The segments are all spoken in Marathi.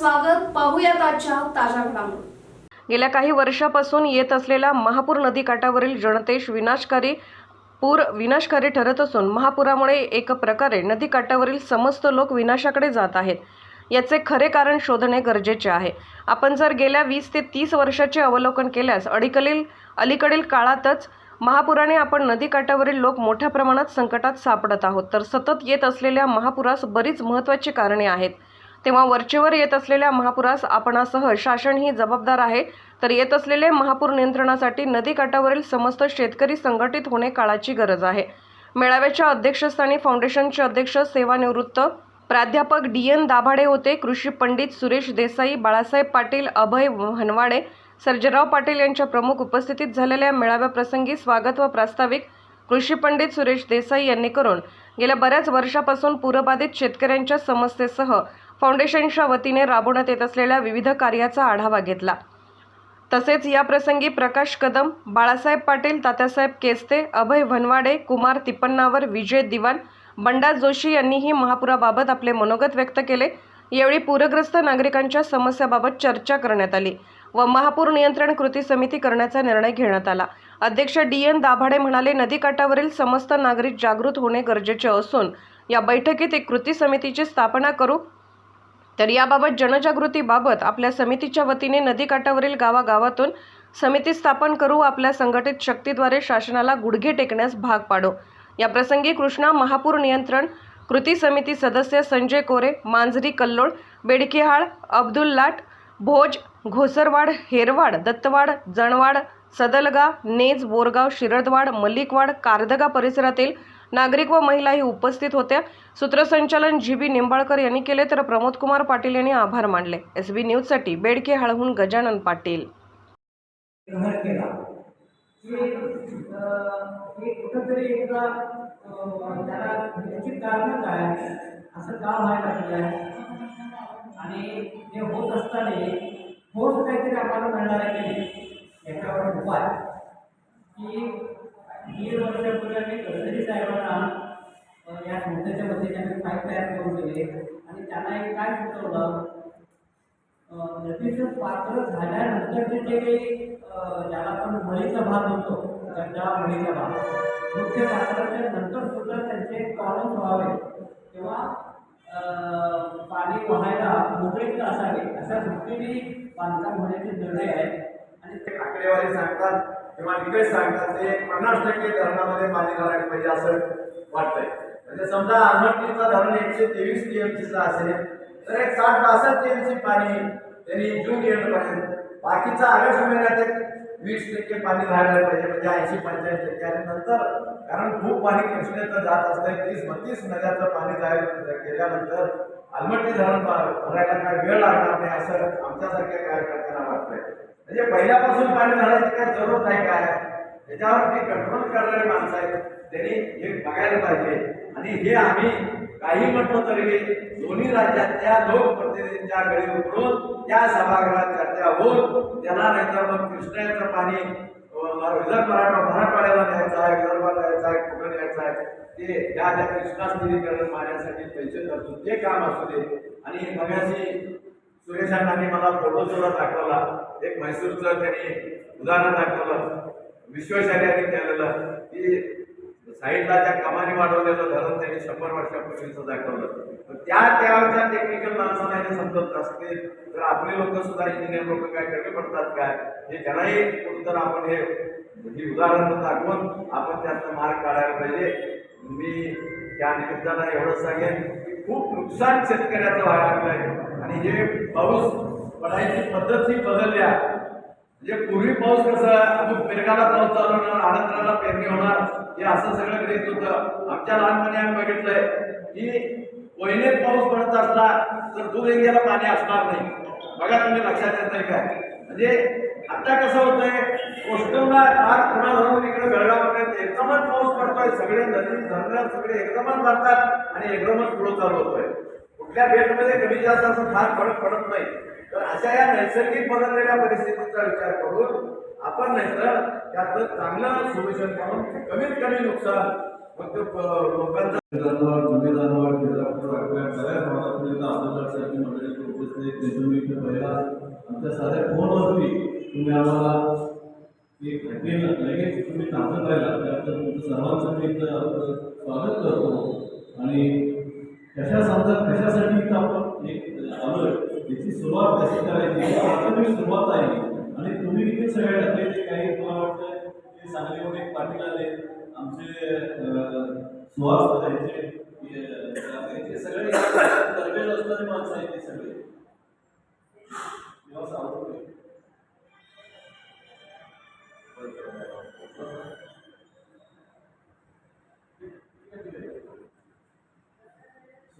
स्वागत. पाहूयात आजच्या ताज्या घडामोडी. गेल्या काही वर्षापासून येत असलेला महापूर नदीकाठावरील जनतेश विनाशकारी पूर विनाशकारी ठरत असून महापुरामुळे एक प्रकारे नदीकाठावरील समस्त लोक विनाशाकडे जात आहेत. याचे खरे कारण शोधणे गरजेचे आहे. आपण जर गेल्या वीस ते तीस वर्षाचे अवलोकन केल्यास अडीकलील अलीकडील काळातच महापुराने आपण नदीकाठावरील लोक मोठ्या प्रमाणात संकटात सापडत आहोत. तर सतत येत असलेल्या महापुरास बरीच महत्त्वाची कारणे आहेत. तेव्हा वरचेवर येत असलेल्या महापुरास आपणासह शासन ही जबाबदार आहे. तर येत असलेले महापूर नियंत्रणासाठी नदीकाठावरील समस्त शेतकरी संघटित होणे काळाची गरज आहे. मेळाव्याच्या अध्यक्षस्थानी फाउंडेशनचे अध्यक्ष सेवानिवृत्त प्राध्यापक डी. एन. दाभाडे होते. कृषी पंडित सुरेश देसाई बाळासाहेब पाटील अभय हनवाडे सर्जेराव पाटील यांच्या प्रमुख उपस्थितीत झालेल्या मेळाव्याप्रसंगी स्वागत व प्रास्ताविक कृषी पंडित सुरेश देसाई यांनी करून गेल्या बऱ्याच वर्षापासून पूरबाधित शेतकऱ्यांच्या समस्येसह फाउंडेशनच्या वतीने राबवण्यात येत असलेल्या विविध कार्याचा आढावा घेतला. तसेच या प्रसंगी प्रकाश कदम बाळासाहेब पाटील तात्यासाहेब केस्ते अभय भनवाडे कुमार तिपन्नावर विजय दिवाण बंडा जोशी यांनीही महापुराबाबत आपले मनोगत व्यक्त केले. यावेळी पूरग्रस्त नागरिकांच्या समस्याबाबत चर्चा करण्यात आली व महापूर नियंत्रण कृती समिती करण्याचा निर्णय घेण्यात आला. अध्यक्ष डी एन दाभाडे म्हणाले नदीकाठावरील समस्त नागरिक जागृत होणे गरजेचे असून या बैठकीत एक कृती समितीची स्थापना करू तर याबाबत जनजागृतीबाबत आपल्या समितीच्या वतीने नदीकाठावरील गावागावातून समिती स्थापन करू आपल्या संघटित शक्तीद्वारे शासनाला गुडघे टेकण्यास भाग पाडो. याप्रसंगी कृष्णा महापूर नियंत्रण कृती समिती सदस्य संजय कोरे मांजरी कल्लोळ बेडकेहाळ अब्दुल लाट भोज घोसरवाड हेरवाड दत्तवाड जणवाड सदलगा नेज बोरगाव शिरदवाड मलिकवाड कारदगा परिसरातील नागरिक व महिलाही उपस्थित होत्या. सूत्रसंचालन जी बी निंबाळकर यांनी केले तर प्रमोद कुमार पाटील यांनी आभार मानले. एस बी न्यूजसाठी बेडके हळहून गजानन पाटील. की असं का व्हायला लागलं आहे आणि हे होत असताना काहीतरी आम्हाला मिळणार आहे की याच्यावर उपाय की दीड वर्षापूर्वी आम्ही गडकरी या संस्थेच्या वतीने आम्ही फाईल तयार करून दिले. आणि त्यांना एक काय सुचवलं? नदीचं पात्र झाल्यानंतर जे काही ज्याला आपण मळीचा भाग होतो गड्डा मळीचा भाग मुख्य पात्राच्या नंतर सुद्धा त्यांचे कॉलम व्हावे. किंवा पाणी वाहायला मोकळीत असावी अशा दृष्टीने बांधकाम होण्याचे निर्णय आहेत. आणि ते आकडेवारी सांगतात किंवा निकष सांगतात ते पन्नास टक्के धरणामध्ये पाणी घालायला पाहिजे असं वाटतंय. म्हणजे समजा आलमट्टीचा धरण एकशे तेवीस टीएमसीचा असेल तर एक साठ बासष्ट टीएमसी पाणी त्यांनी जून येईपर्यंत. बाकीचा ऑगस्ट महिन्यात एक वीस टक्के पाणी राहायला पाहिजे म्हणजे ऐंशी पंच्याऐंशी टक्के आणि नंतर कारण खूप पाणी कृष्णेचं जात असतं तीस बत्तीस नद्याचं पाणी जायला गेल्यानंतर आलमट्टी धरण भरायला काय वेळ लागणार नाही असं आमच्यासारख्या कार्यकर्त्यांना वाटतंय. म्हणजे पहिल्यापासून पाणी घालायची काय जरूरत नाही काय? त्याच्यावर ते कंट्रोल करणारे माणसं आहेत. त्यांनी हे बघायला पाहिजे. आणि हे आम्ही काही म्हटलं तरी दोन्ही राज्यातल्या लोकप्रतिनिधींच्या गळी उतरून त्या सभागृहात चर्चा होऊन त्यांना नाहीतर मग कृष्णाचं पाणी विदर्भ मराठा मराठवाड्याला न्यायचं आहे विदर्भाला न्यायचं आहे कुठं न्यायचं आहे ते त्या त्या कृष्णा स्थिरीकरण मारण्यासाठी पैसे तरतूद ते काम असू दे. आणि मगाशी सुरेशांनी मला फोटो सुद्धा दाखवला. एक म्हैसूरचं त्यांनी उदाहरण दाखवलं. विश्वेश्वरयांनी केलेलं की साईडला त्या कमानी वाढवलेलं धरण त्यांनी शंभर वर्षापूर्वीचं दाखवलं. तर त्या त्याच्या टेक्निकल माणसांना हे समजत असते. तर आपले लोक सुद्धा इंजिनियर लोक काय कमी पडतात काय हे त्यांनाही कुठं आपण हे ही उदाहरणं दाखवून आपण त्यातनं मार्ग काढायला पाहिजे. मी त्या निमित्तानं एवढं सांगेन की खूप नुकसान शेतकऱ्याचं व्हायला आहे आणि हे पाऊस पडायची पद्धत ही बदलल्या. म्हणजे पूर्वी पाऊस कसं अमुक पेरगाला पाऊस चालू होणार आनंदाला पेरणी होणार हे असं सगळं गणित होतं. आमच्या लहानपणी आम्ही बघितलंय की पहिलेच पाऊस पडत असला तर दूध एरियाला पाणी असणार नाही. बघा तुम्ही लक्षात येत नाही काय? म्हणजे आता कसं होतंय कोस्टलला भाग पुन्हा धरून इकडे बेळगावपर्यंत एकदमच पाऊस पडतोय. सगळे नदी धरणं सगळे एकदमच भरतात आणि एकदमच पुढे चालू होतोय. कुठल्या बेटमध्ये कमी जास्त असं फार फरक पडत नाही. तर अशा या नैसर्गिक बदललेल्या परिस्थितीचा विचार करून आपण नाहीतर त्यातलं चांगलं सोल्युशन पाहून कमीत कमी नुकसान मग ते लोकांचा धन्यवाद तुम्ही धन्यवाद केला मंडळी उपस्थित त्याचं एक आमच्या साध्या फोनवरती तुम्ही आम्हाला एक घटनेला लगेच तुम्ही टाकत राहिला त्याबद्दल तुमचं सर्वांचं मी स्वागत करतो. आणि कशा समजा कशासाठी इथं आपण एक आलोय? याची सुरुवात कशी करायची? प्राथमिक सुरुवात आहे. आणि तुम्ही देखील सगळे टाकलेले काही मला वाटतं ते सांगलीहून एक पाटील आले. आमचे सुहास यांचे यांचे सगळे तरबेज असणारे माणसं आहेत ते सगळे.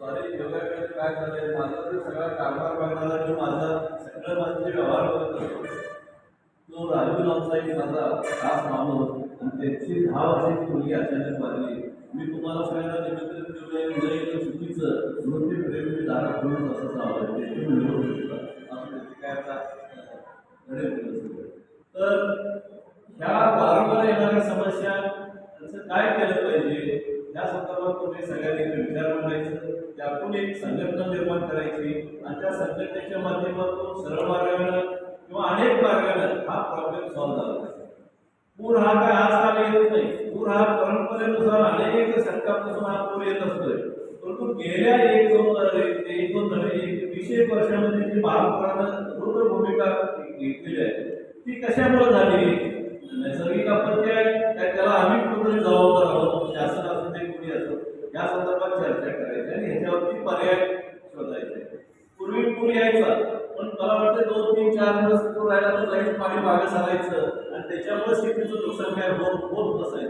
सॉरी योगाकडे काय झालंय? माझा ते सगळा कारभार बघणारा जो माझा सगळं माझं जे व्यवहार बघत तो राजू नावसाई माझा खास माणूस आणि त्याची दहा वर्षाची मुलगी अचानक वाढली मी तुम्हाला सगळ्यांना निमंत्रण दिलं उद्या येणं चुकीचं म्हणून ते प्रेम मी दारा करून असं चाललं ते तुम्ही असं त्याचे काय आता घडेल तर ह्या वारंवार येणाऱ्या समस्या त्याचं काय केलं पाहिजे? या संदर्भात तुम्ही सगळ्यांनी एक विचार मांडायचं. त्यातून एक संघटना निर्माण करायची आणि त्या संघटनेच्या माध्यमातून सरळ मार्गानं किंवा अनेक मार्गानं हा प्रॉब्लेम सॉल्व्ह झाला पाहिजे. पूर हा काय आज काल येत नाही. पूर हा परंपरेनुसार अनेक शतकापासून हा पूर येत असतोय. परंतु गेल्या एक दोन एक दोन नव्हे एक वीस एक वर्षामध्ये जी महापुरानं रुद्र भूमिका घेतलेली आहे ती कशामुळे झाली? नैसर्गिक आपत्ती आहे. या संदर्भात चर्चा करायची आणि ह्याच्यावरती पर्याय शोधायचे पूर्वी पूर यायचा पण मला वाटतं दोन तीन चार दिवस पूर राहिला तर लाइट पाणी मागे सारायचं आणि त्याच्यामुळे शेतीचं नुकसान काय होत होत नसायचं.